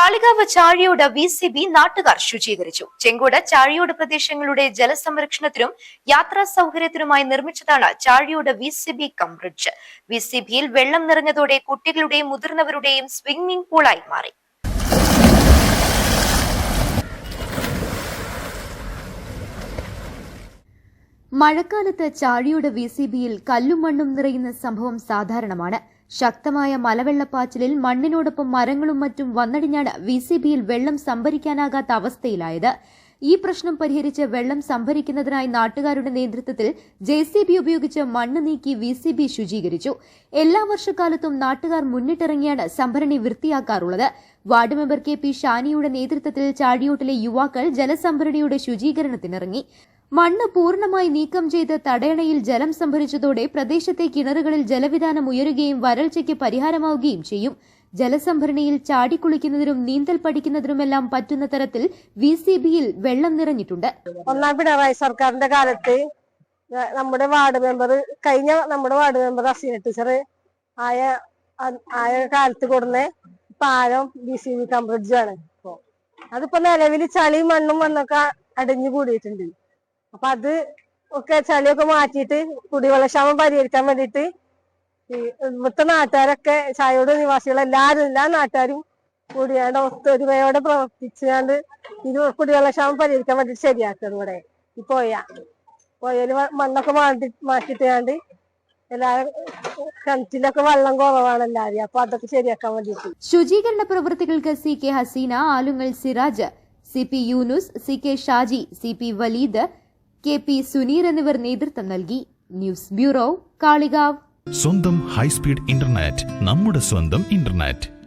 Kalikavu Chazhiyode V C B നാട്ടുകാർ ശുചീകരിച്ചു. ചെങ്കോട് ചാഴിയോട് പ്രദേശങ്ങളുടെ ജലസംരക്ഷണത്തിനും യാത്രാ സൗകര്യത്തിനുമായി നിർമ്മിച്ചതാണ് Chazhiyode V C B cum bridge. V C ബിയിൽ വെള്ളം നിറഞ്ഞതോടെ കുട്ടികളുടെയും മുതിർന്നവരുടെയും സ്വിമ്മിംഗ് പൂളായി മാറി. മഴക്കാലത്ത് ചാഴിയുടെ വി സി ബിയിൽ കല്ലും മണ്ണും നിറയുന്ന സംഭവം സാധാരണമാണ്. ശക്തമായ മലവെള്ളപ്പാച്ചിലിൽ മണ്ണിനോടൊപ്പം മരങ്ങളും മറ്റും വന്നടിഞ്ഞാണ് വി സി ബിയിൽ വെള്ളം സംഭരിക്കാനാകാത്ത അവസ്ഥയിലായത്. ഈ പ്രശ്നം പരിഹരിച്ച് വെള്ളം സംഭരിക്കുന്നതിനായി നാട്ടുകാരുടെ നേതൃത്വത്തിൽ ജെ ഉപയോഗിച്ച് മണ്ണ് നീക്കി വി ശുചീകരിച്ചു. എല്ലാ വർഷക്കാലത്തും നാട്ടുകാർ മുന്നിട്ടിറങ്ങിയാണ് സംഭരണി വൃത്തിയാക്കാറുള്ളത്. വാർഡ് മെമ്പർ കെ പി ഷാനിയുടെ നേതൃത്വത്തിൽ ചാഴിയോട്ടിലെ യുവാക്കൾ ജലസംഭരണിയുടെ ശുചീകരണത്തിനിറങ്ങി. മണ്ണ് പൂർണമായി നീക്കം ചെയ്ത് തടയണയിൽ ജലം സംഭരിച്ചതോടെ പ്രദേശത്തെ കിണറുകളിൽ ജലവിധാനം ഉയരുകയും വരൾച്ചയ്ക്ക് പരിഹാരമാവുകയും ചെയ്യും. ജലസംഭരണിയിൽ ചാടിക്കുളിക്കുന്നതിനും നീന്തൽ പഠിക്കുന്നതിനുമെല്ലാം പറ്റുന്ന തരത്തിൽ വി സി ബിയിൽ വെള്ളം നിറഞ്ഞിട്ടുണ്ട്. ഒന്നാം പിണറായി സർക്കാരിന്റെ കാലത്ത് നമ്മുടെ വാർഡ് മെമ്പർ കഴിഞ്ഞ നമ്മുടെ വാർഡ് മെമ്പർ അസീന ടീച്ചർ ആയ ആയ കാലത്ത് കൊടുന്ന പാലം ബി സി ബി കംബ്രിഡ്ജാണ് അതിപ്പോ നിലവിൽ ചളിയും മണ്ണും മണ്ണൊക്കെ അടിഞ്ഞു കൂടിയിട്ടുണ്ട്. അപ്പൊ അത് ഒക്കെ ചളിയൊക്കെ മാറ്റിയിട്ട് കുടിവെള്ളക്ഷാമം പരിഹരിക്കാൻ വേണ്ടിയിട്ട് ഇവിടുത്തെ നാട്ടുകാരൊക്കെ ചായോട് നിവാസികൾ എല്ലാരും എല്ലാ നാട്ടുകാരും കൂടിയാണ്ട് ഒത്തൊരുമയോടെ പ്രവർത്തിച്ചാണ്ട് ഇത് കുടിവെള്ളക്ഷാമം പരിഹരിക്കാൻ വേണ്ടി ശരിയാക്കുന്നത് ഇവിടെ. ഈ പോയ. പോയൽ മണ്ണൊക്കെ മാറ്റി മാറ്റിട്ടാണ്ട് എല്ലാരും കിണറ്റിലൊക്കെ വെള്ളം കുറവാണ് എല്ലാവരും അപ്പൊ അതൊക്കെ ശരിയാക്കാൻ വേണ്ടിയിട്ട്. ശുചീകരണ പ്രവൃത്തികൾക്ക് C K Haseena Alungal Siraj C P Yunus C K Shaji C P Waleed K P Suneer എന്നിവർ നേതൃത്വം നൽകി. News bureau Kalikavu. സ്വന്തം ഹൈസ്പീഡ് ഇന്റർനെറ്റ് നമ്മുടെ സ്വന്തം ഇന്റർനെറ്റ്.